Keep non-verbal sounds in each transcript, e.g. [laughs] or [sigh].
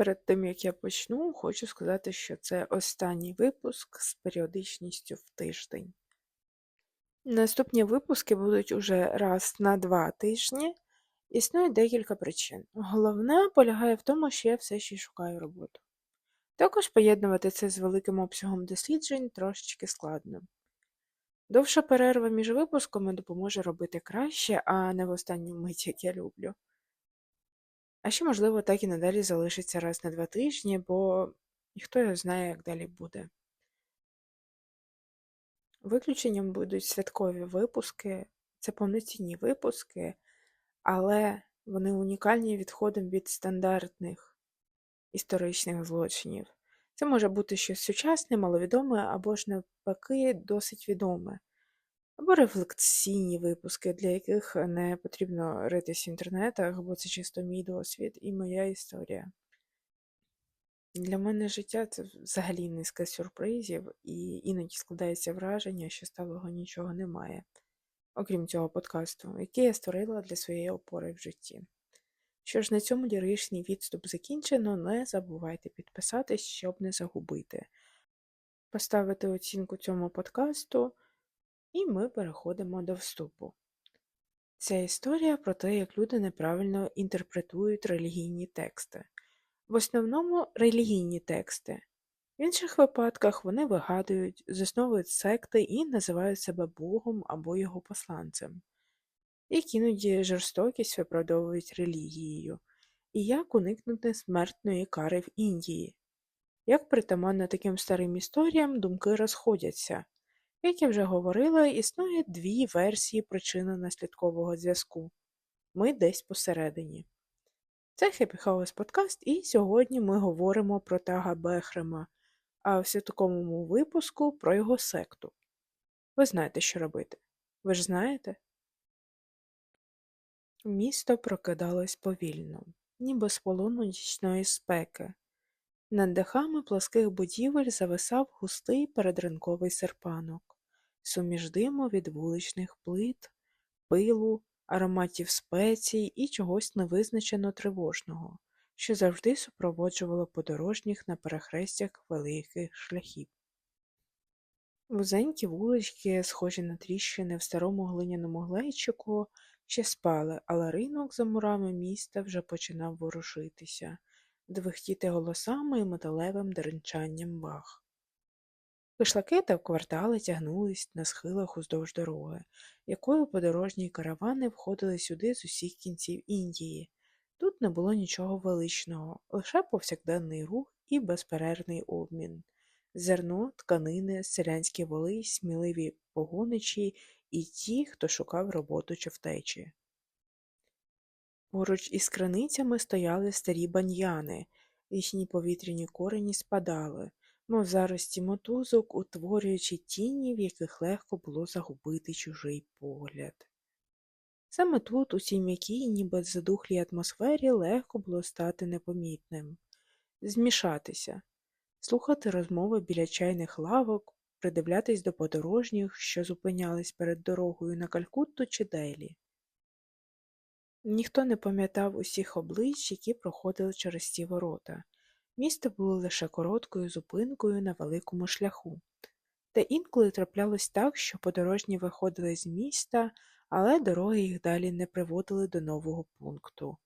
Перед тим, як я почну, хочу сказати, що це останній випуск з періодичністю в тиждень. Наступні випуски будуть уже раз на два тижні. Існує декілька причин. Головна полягає в тому, що я все ще шукаю роботу. Також поєднувати це з великим обсягом досліджень трошечки складно. Довша перерва між випусками допоможе робити краще, а не в останню мить, як я люблю. А ще, можливо, так і надалі залишиться раз на два тижні, бо ніхто його знає, як далі буде. Виключенням будуть святкові випуски, це повноцінні випуски, але вони унікальні відходом від стандартних історичних злочинів. Це може бути щось сучасне, маловідоме або ж навпаки досить відоме або рефлексійні випуски, для яких не потрібно ритись в інтернетах, бо це чисто мій досвід і моя історія. Для мене життя це взагалі низка сюрпризів, і іноді складається враження, що сталого нічого немає, окрім цього подкасту, який я створила для своєї опори в житті. Що ж, на цьому ліричний відступ закінчено, не забувайте підписатись, щоб не загубити, поставити оцінку цьому подкасту. І ми переходимо до вступу. Ця історія про те, як люди неправильно інтерпретують релігійні тексти. В основному релігійні тексти. В інших випадках вони вигадують, засновують секти і називають себе Богом або його посланцем, як іноді жорстокість виправдовують релігією, і як уникнути смертної кари в Індії. Як притаманно таким старим історіям, думки розходяться. Як я вже говорила, існує дві версії причинно-наслідкового зв'язку. Ми десь посередині. Це Happy House подкаст, і сьогодні ми говоримо про Тага Бехрема, а в святковому випуску про його секту. Ви знаєте, що робити. Ви ж знаєте? Місто прокидалось повільно, ніби з полону нічної спеки. Над дахами плоских будівель зависав густий передринковий серпанок, суміж диму від вуличних плит, пилу, ароматів спецій і чогось невизначено тривожного, що завжди супроводжувало подорожніх на перехрестях великих шляхів. Вузенькі вулички, схожі на тріщини в старому глиняному глечику, ще спали, але ринок за мурами міста вже починав ворушитися двихтіти голосами і металевим деренчанням ваг. Кишлаки та квартали тягнулись на схилах уздовж дороги, якою подорожні каравани входили сюди з усіх кінців Індії. Тут не було нічого величного, лише повсякденний рух і безперервний обмін. Зерно, тканини, селянські воли, сміливі погоничі і ті, хто шукав роботу чи втечі. Поруч із криницями стояли старі баньяни, їхні повітряні корені спадали, мов зарості мотузок, утворюючи тіні, в яких легко було загубити чужий погляд. Саме тут, у цій м'якій, ніби задухлій атмосфері, легко було стати непомітним, змішатися, слухати розмови біля чайних лавок, придивлятись до подорожніх, що зупинялись перед дорогою на Калькутту чи Делі. Ніхто не пам'ятав усіх облич, які проходили через ці ворота. Місто було лише короткою зупинкою на великому шляху. Та інколи траплялось так, що подорожні виходили з міста, але дороги їх далі не приводили до нового пункту.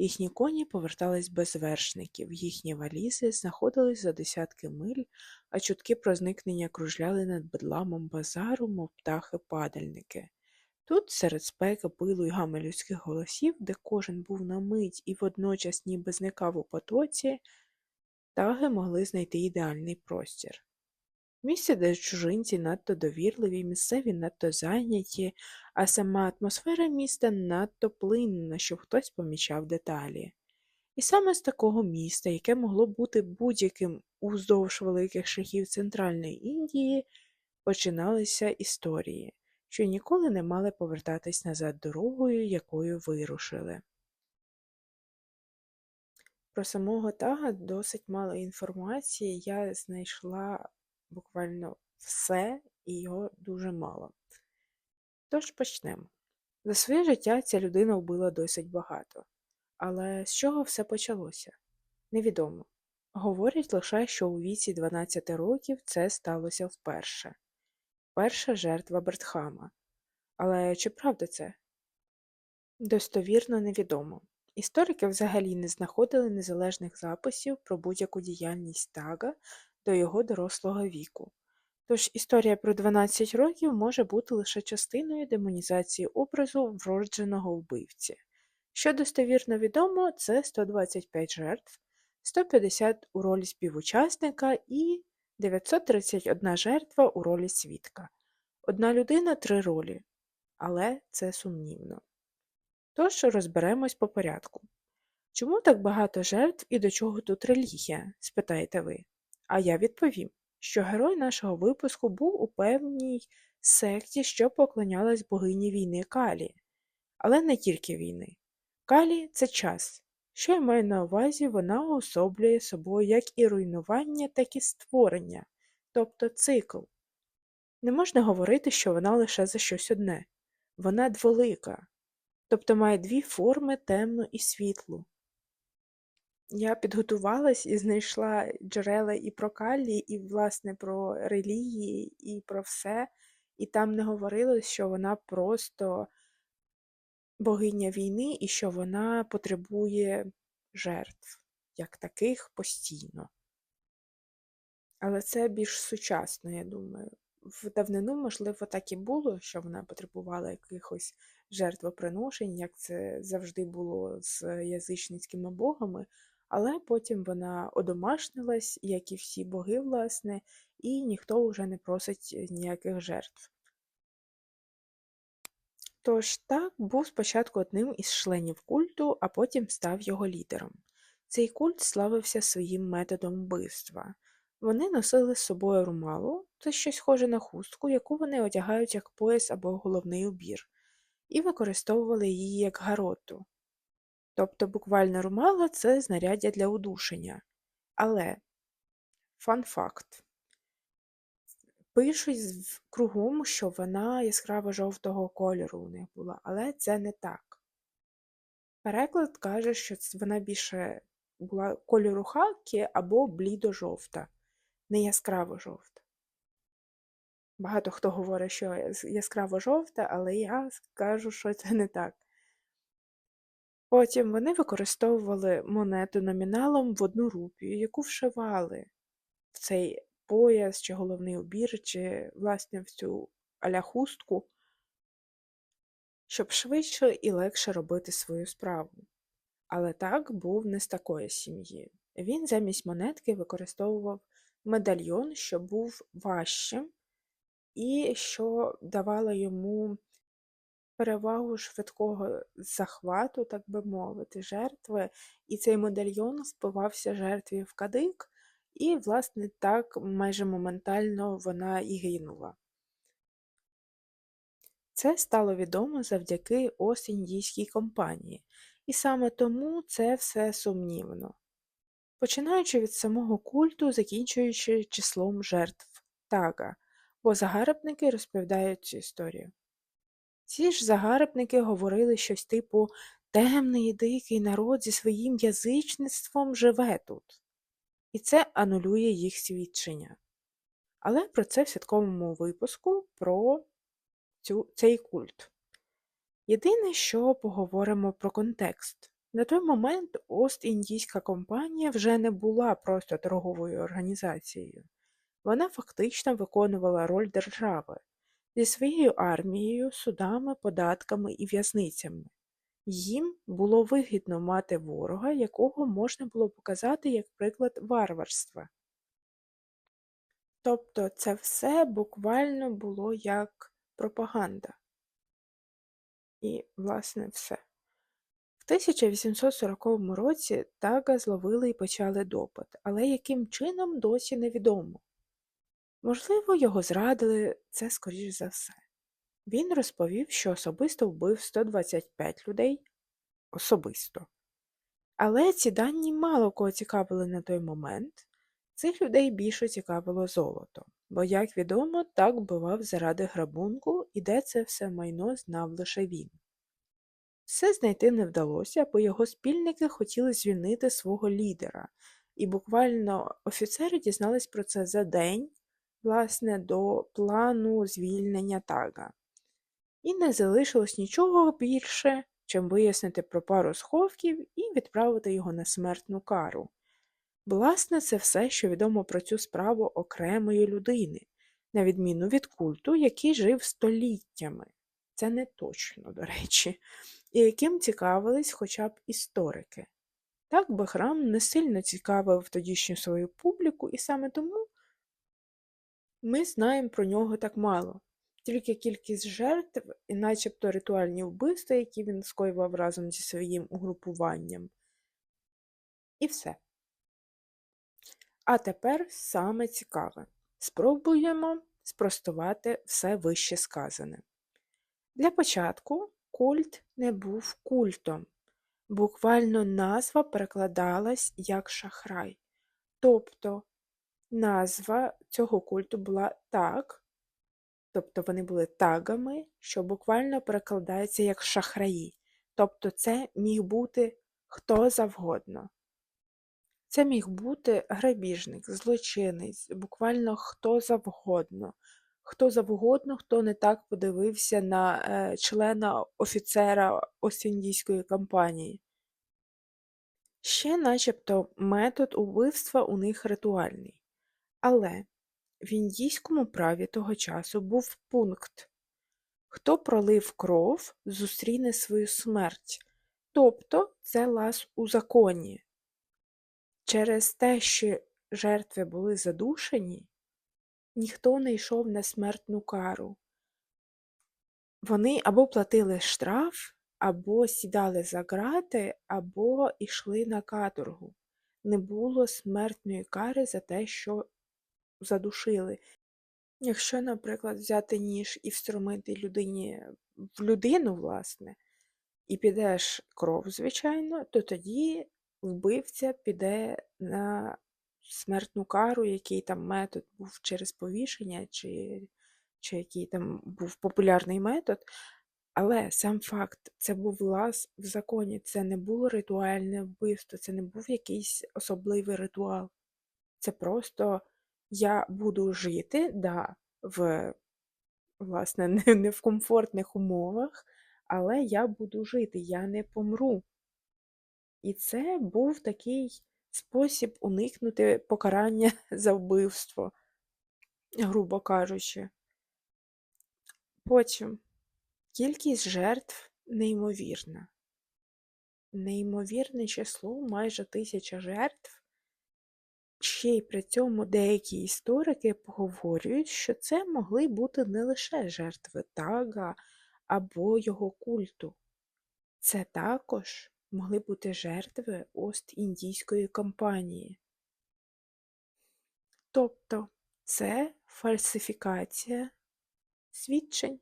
Їхні коні повертались без вершників, їхні валізи знаходились за десятки миль, а чутки про зникнення кружляли над бедламом базару, мов птахи-падальники. Тут, серед спеки, пилу й гами людських голосів, де кожен був на мить і водночас ніби зникав у потоці, таги могли знайти ідеальний простір. Місце, де чужинці надто довірливі, місцеві надто зайняті, а сама атмосфера міста надто плинна, щоб хтось помічав деталі. І саме з такого міста, яке могло бути будь-яким уздовж великих шляхів Центральної Індії, починалися історії що ніколи не мали повертатись назад дорогою, якою вирушили. Про самого тага досить мало інформації, я знайшла буквально все і його дуже мало. Тож почнемо. За своє життя ця людина вбила досить багато. Але з чого все почалося? Невідомо. Говорять лише, що у віці 12 років це сталося вперше. Перша жертва Бертхама. Але чи правда це? Достовірно невідомо. Історики взагалі не знаходили незалежних записів про будь-яку діяльність Тага до його дорослого віку. Тож історія про 12 років може бути лише частиною демонізації образу вродженого вбивці. Що достовірно відомо, це 125 жертв, 150 у ролі співучасника і 931 жертва у ролі свідка. Одна людина три ролі, але це сумнівно. Тож розберемось по порядку. Чому так багато жертв і до чого тут релігія? спитаєте ви. А я відповім, що герой нашого випуску був у певній секті, що поклонялась богині війни Калі. Але не тільки війни. Калі це час. Що я маю на увазі, вона уособлює собою як і руйнування, так і створення, тобто цикл. Не можна говорити, що вона лише за щось одне. Вона дволика, тобто має дві форми темну і світлу. Я підготувалась і знайшла джерела і про Каллі, і, власне, про релігії, і про все, і там не говорилось, що вона просто богиня війни і що вона потребує жертв, як таких постійно. Але це більш сучасно, я думаю. В давнину, можливо, так і було, що вона потребувала якихось жертвоприношень, як це завжди було з язичницькими богами, але потім вона одомашнилась, як і всі боги, власне, і ніхто вже не просить ніяких жертв. Тож так був спочатку одним із членів культу, а потім став його лідером. Цей культ славився своїм методом вбивства. Вони носили з собою румалу, це щось схоже на хустку, яку вони одягають як пояс або головний убір, і використовували її як гароту. Тобто буквально румало це знаряддя для удушення. Але фан-факт. Пишуть кругом, що вона яскраво жовтого кольору у них була, але це не так. Переклад каже, що вона більше була кольору хакі або блідо-жовта, не яскраво жовта. Багато хто говорить, що яскраво жовта, але я скажу, що це не так. Потім вони використовували монету номіналом в одну рупію, яку вшивали в цей пояс чи головний убір, чи, власне, в цю аля хустку, щоб швидше і легше робити свою справу. Але так був не з такої сім'ї. Він замість монетки використовував медальйон, що був важчим, і що давало йому перевагу швидкого захвату, так би мовити, жертви, і цей медальйон впивався жертві в кадик, і, власне, так майже моментально вона і гинула. Це стало відомо завдяки Ост-Індійській компанії, і саме тому це все сумнівно. Починаючи від самого культу, закінчуючи числом жертв тага, бо загарбники розповідають цю історію. Ці ж загарбники говорили щось типу темний і дикий народ зі своїм язичництвом живе тут, і це анулює їх свідчення. Але про це в святковому випуску про цю, цей культ. Єдине, що поговоримо про контекст. На той момент Ост-Індійська компанія вже не була просто торговою організацією, вона фактично виконувала роль держави зі своєю армією, судами, податками і в'язницями. Їм було вигідно мати ворога, якого можна було показати як приклад варварства. Тобто це все буквально було як пропаганда. І, власне, все. В 1840 році Тага зловили і почали допит, але яким чином досі невідомо. Можливо, його зрадили, це скоріш за все. Він розповів, що особисто вбив 125 людей особисто. Але ці дані мало кого цікавили на той момент, цих людей більше цікавило золото, бо, як відомо, так вбивав заради грабунку і де це все майно знав лише він. Все знайти не вдалося, бо його спільники хотіли звільнити свого лідера, і буквально офіцери дізнались про це за день, власне, до плану звільнення тага. І не залишилось нічого більше, чим вияснити про пару сховків і відправити його на смертну кару. Власне, це все, що відомо про цю справу окремої людини, на відміну від культу, який жив століттями. Це не точно, до речі, і яким цікавились хоча б історики. Так Бахрам не сильно цікавив тодішню свою публіку, і саме тому ми знаємо про нього так мало. Тільки кількість жертв і начебто ритуальні вбивства, які він скоював разом зі своїм угрупуванням. І все. А тепер саме цікаве. Спробуємо спростувати все вище сказане. Для початку культ не був культом. Буквально назва перекладалась як шахрай. Тобто назва цього культу була так, тобто вони були тагами, що буквально перекладається як шахраї. Тобто це міг бути хто завгодно. Це міг бути грабіжник, злочинець, буквально хто завгодно. Хто завгодно, хто не так подивився на е, члена офіцера Ост-Індійської компанії. Ще начебто метод убивства у них ритуальний. Але в індійському праві того часу був пункт Хто пролив кров, зустріне свою смерть. Тобто це лаз у законі. Через те, що жертви були задушені, ніхто не йшов на смертну кару. Вони або платили штраф, або сідали за грати, або йшли на каторгу. Не було смертної кари за те, що задушили. Якщо, наприклад, взяти ніж і встромити людині в людину, власне, і підеш кров, звичайно, то тоді вбивця піде на смертну кару, який там метод був через повішення, чи, чи який там був популярний метод. Але сам факт, це був лаз в законі, це не було ритуальне вбивство, це не був якийсь особливий ритуал. Це просто я буду жити, да, в, власне, не, не в комфортних умовах, але я буду жити, я не помру. І це був такий спосіб уникнути покарання [laughs] за вбивство, грубо кажучи. Потім кількість жертв неймовірна. Неймовірне число, майже тисяча жертв. Ще й при цьому деякі історики поговорюють, що це могли бути не лише жертви тага або його культу. Це також могли бути жертви Ост-Індійської компанії. Тобто це фальсифікація свідчень.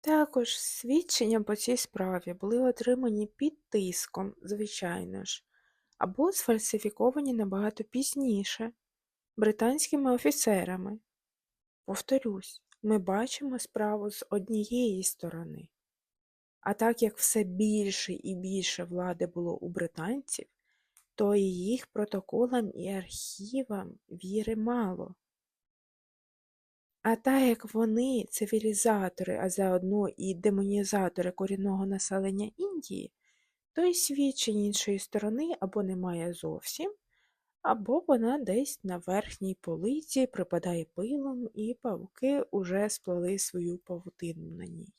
Також свідчення по цій справі були отримані під тиском, звичайно ж, або сфальсифіковані набагато пізніше британськими офіцерами. Повторюсь, ми бачимо справу з однієї сторони. А так як все більше і більше влади було у британців, то і їх протоколам і архівам віри мало. А так як вони цивілізатори, а заодно і демонізатори корінного населення Індії, то й свідчень іншої сторони або немає зовсім, або вона десь на верхній полиці припадає пилом, і павуки уже сплели свою павутину на ній.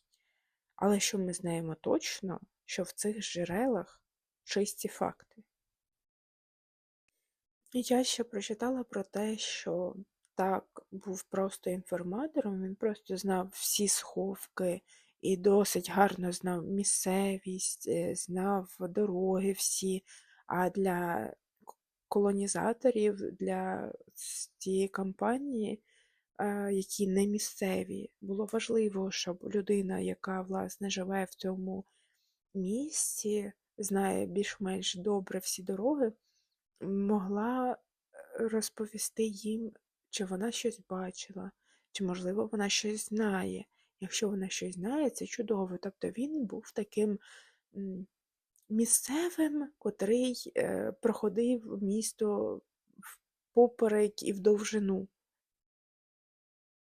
Але що ми знаємо точно, що в цих джерелах чисті факти. Я ще прочитала про те, що так був просто інформатором, він просто знав всі сховки і досить гарно знав місцевість, е, знав дороги всі. А для колонізаторів, для цієї кампанії які не місцеві. Було важливо, щоб людина, яка власне живе в цьому місці, знає більш-менш добре всі дороги, могла е, розповісти їм, чи вона щось бачила, чи, можливо, вона щось знає. Якщо вона щось знає, це чудово. Тобто він був таким місцевим, котрий е, проходив місто впоперек і в довжину.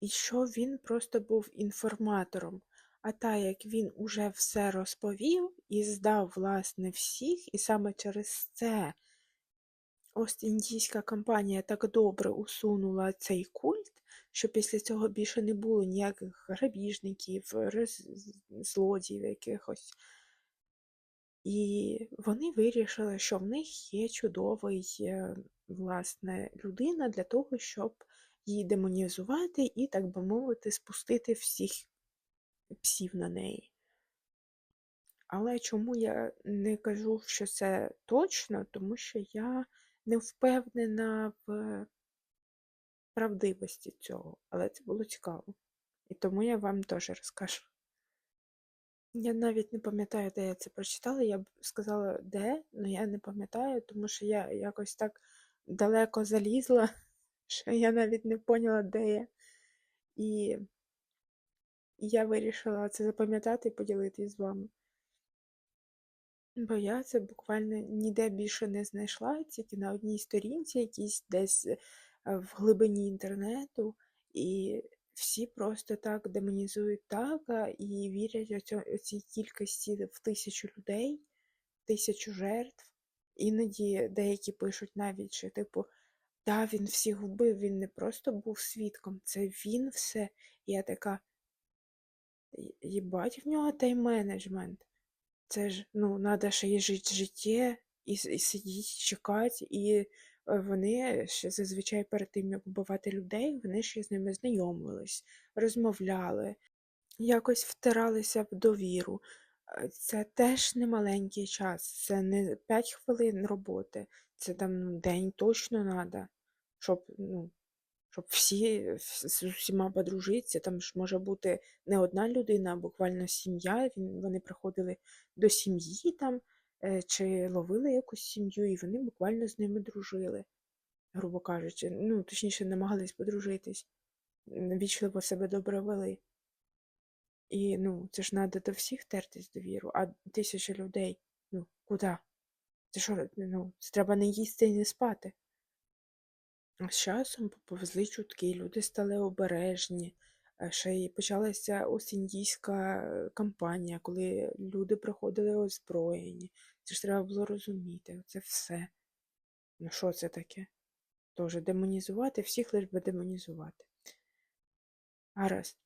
І що він просто був інформатором. А так як він уже все розповів і здав, власне, всіх, і саме через це Ост-Індійська компанія так добре усунула цей культ, що після цього більше не було ніяких грабіжників, злодіїв якихось. І вони вирішили, що в них є чудовий, е, власне, людина для того, щоб її демонізувати і, так би мовити, спустити всіх псів на неї. Але чому я не кажу, що це точно, тому що я не впевнена в правдивості цього, але це було цікаво. І тому я вам теж розкажу. Я навіть не пам'ятаю, де я це прочитала. Я б сказала, де, але я не пам'ятаю, тому що я якось так далеко залізла, що я навіть не поняла, де я. І я вирішила це запам'ятати і поділитись з вами. Бо я це буквально ніде більше не знайшла, тільки на одній сторінці, якійсь десь е, в глибині інтернету, і всі просто так демонізують тага і вірять оцьо- оцій кількості в тисячу людей, тисячу жертв. Іноді деякі пишуть навіть, що типу, да, він всіх вбив, він не просто був свідком, це він все. Я така, «Є- їбать в нього тайм-менеджмент. Це ж, ну, надо ще й жити життя, і, і сидіти, чекати, і е, вони ще зазвичай перед тим, як вбивати людей, вони ще з ними знайомились, розмовляли, якось втиралися в довіру. Е, Це теж не маленький час, це не 5 хвилин роботи, це там ну, день точно треба, щоб, ну, щоб всі з усіма подружитися. Там ж може бути не одна людина, а буквально сім'я. Вони приходили до сім'ї там е, чи ловили якусь сім'ю, і вони буквально з ними дружили, грубо кажучи. Ну, точніше, намагались подружитись, вічливо себе добре вели. І ну, це ж треба до всіх тертись довіру, а тисяча людей, ну, куди? Це що, ну, це треба не їсти і не спати. А з часом поповзли чутки, люди стали обережні. Ще й почалася Ост-Індійська е, кампанія, коли люди приходили озброєні. Це ж треба було розуміти. Це все. Ну що це таке? Тоже демонізувати, всіх лиш би демонізувати. Гаразд.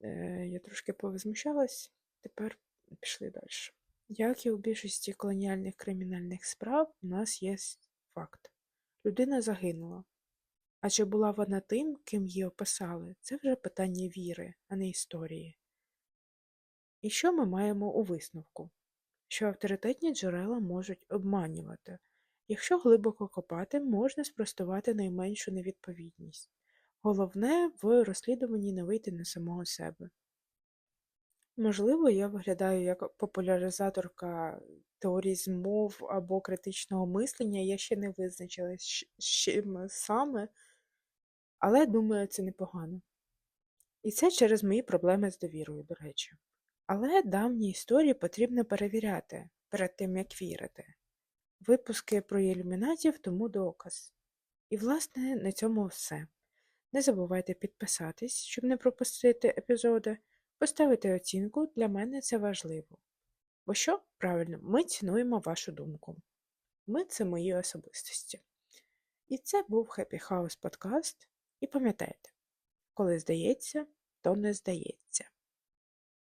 Е, Я трошки повозмущалась, тепер пішли далі. Як і у більшості колоніальних кримінальних справ, у нас є факт. Людина загинула. А чи була вона тим, ким її описали, це вже питання віри, а не історії. І що ми маємо у висновку? Що авторитетні джерела можуть обманювати. Якщо глибоко копати, можна спростувати найменшу невідповідність. Головне в розслідуванні не вийти на самого себе. Можливо, я виглядаю як популяризаторка теорій змов або критичного мислення, я ще не визначилась, з чим саме, але думаю, це непогано. І це через мої проблеми з довірою, до речі. Але давні історії потрібно перевіряти перед тим, як вірити. Випуски про ілюмінатів тому доказ. І, власне, на цьому все. Не забувайте підписатись, щоб не пропустити епізоди, поставити оцінку, для мене це важливо. Бо що, правильно, ми цінуємо вашу думку. Ми це мої особистості. І це був Happy House подкаст. І пам'ятайте, коли здається, то не здається.